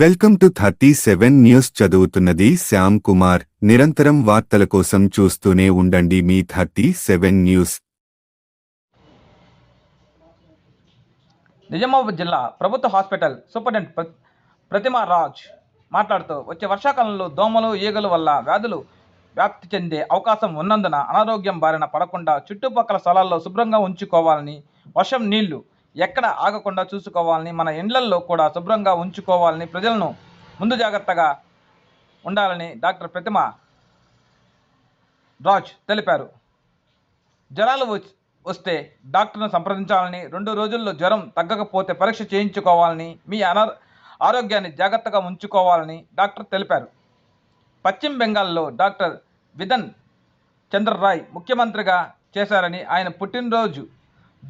Welcome to thirty seven news చదువుతున్నది శ్యామ్ కుమార్. నిరంతరం వార్తల కోసం చూస్తూనే ఉండండి మీ థర్టీ సెవెన్ న్యూస్. నిజామాబాద్ జిల్లా ప్రభుత్వ హాస్పిటల్ సూపరింటెండెంట్ ప్రతిమా రాజ్ మాట్లాడుతూ వచ్చే వర్షాకాలంలో దోమలు ఈగల వల్ల వ్యాధులు వ్యాప్తి చెందే అవకాశం ఉన్నందున అనారోగ్యం బారిన పడకుండా చుట్టుపక్కల స్థలాల్లో శుభ్రంగా ఉంచుకోవాలని వర్షం నీళ్ళు ఎక్కడ ఆగకుండా చూసుకోవాలని మన ఇండ్లల్లో కూడా శుభ్రంగా ఉంచుకోవాలని ప్రజలను ముందు జాగ్రత్తగా ఉండాలని డాక్టర్ ప్రతిమ రాజ్ తెలిపారు. జ్వరాలు వచ్- వస్తే డాక్టర్ను సంప్రదించాలని రెండు రోజుల్లో జ్వరం తగ్గకపోతే పరీక్ష చేయించుకోవాలని మీ అనా ఆరోగ్యాన్ని జాగ్రత్తగా ఉంచుకోవాలని డాక్టర్ తెలిపారు. పశ్చిమ బెంగాల్లో డాక్టర్ విధన్ చంద్రరాయ్ ముఖ్యమంత్రిగా చేశారని ఆయన పుట్టినరోజు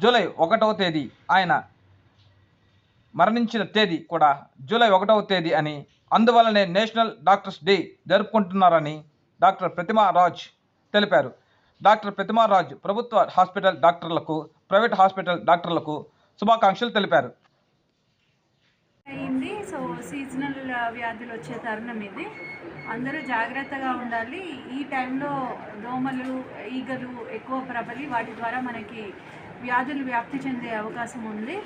జూలై ఒకటవ తేదీ ఆయన మరణించిన తేదీ కూడా జూలై ఒకటవ తేదీ అని అందువల్లనే నేషనల్ డాక్టర్స్ డే జరుపుకుంటున్నారని డాక్టర్ ప్రతిమా రాజ్ తెలిపారు. డాక్టర్ ప్రతిమా రాజ్ ప్రభుత్వ హాస్పిటల్ డాక్టర్లకు ప్రైవేట్ హాస్పిటల్ డాక్టర్లకు శుభాకాంక్షలు తెలిపారు. అయింది. సో సీజనల్ వ్యాధులు వచ్చే తరుణం ఇది. అందరూ జాగ్రత్తగా ఉండాలి. ఈ టైంలో దోమలు ఈగలు ఎక్కువ ప్రబలి వాటి ద్వారా మనకి వ్యాధులు వ్యాప్తి చెందే అవకాశం ఉంది.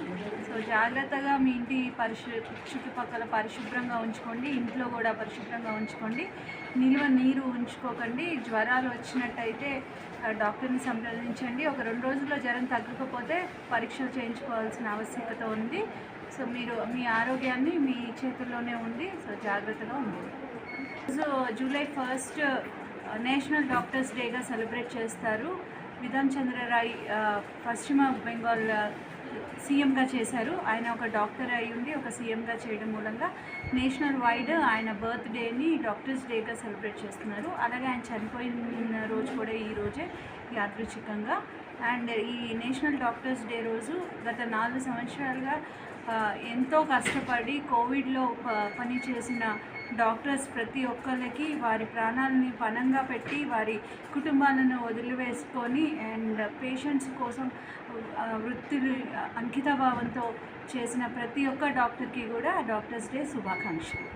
సో జాగ్రత్తగా మీ ఇంటి పరిశు చుట్టుపక్కల పరిశుభ్రంగా ఉంచుకోండి. ఇంట్లో కూడా పరిశుభ్రంగా ఉంచుకోండి. నిల్వ నీరు ఉంచుకోకండి. జ్వరాలు వచ్చినట్టయితే ఆ, డాక్టర్ని సంప్రదించండి. ఒక రెండు రోజుల్లో జ్వరం తగ్గకపోతే పరీక్షలు చేయించుకోవాల్సిన ఆవశ్యకత ఉంది. సో మీరు మీ ఆరోగ్యాన్ని మీ చేతుల్లోనే ఉంది సో జాగ్రత్తగా ఉండండి. So July first national doctors డేగా సెలబ్రేట్ చేస్తారు. విధాన్ చంద్రరాయ్ రాయ్ పశ్చిమ బెంగాల్ సీఎంగా చేశారు. ఆయన ఒక డాక్టర్ అయి ఉండి ఒక సీఎంగా చేయడం మూలంగా నేషనల్ వైడ్ ఆయన బర్త్డేని డాక్టర్స్ డేగా సెలబ్రేట్ చేస్తున్నారు. అలాగే ఆయన చనిపోయిన రోజు కూడా ఈ రోజే యాదృచ్ఛికంగా. అండ్ ఈ నేషనల్ డాక్టర్స్ డే రోజు గత నాలుగు సంవత్సరాలుగా ఎంతో కష్టపడి కోవిడ్లో ప- పనిచేసిన డాక్టర్స్ ప్రతి ఒక్కరికి వారి ప్రాణాలని పణంగా పెట్టి వారి కుటుంబాలను వదిలివేసుకొని అండ్ పేషెంట్స్ కోసం వృత్తులు వృత్తిని అంకితభావంతో చేసిన ప్రతి ఒక్క డాక్టర్కి కూడా డాక్టర్స్ డే శుభాకాంక్షలు.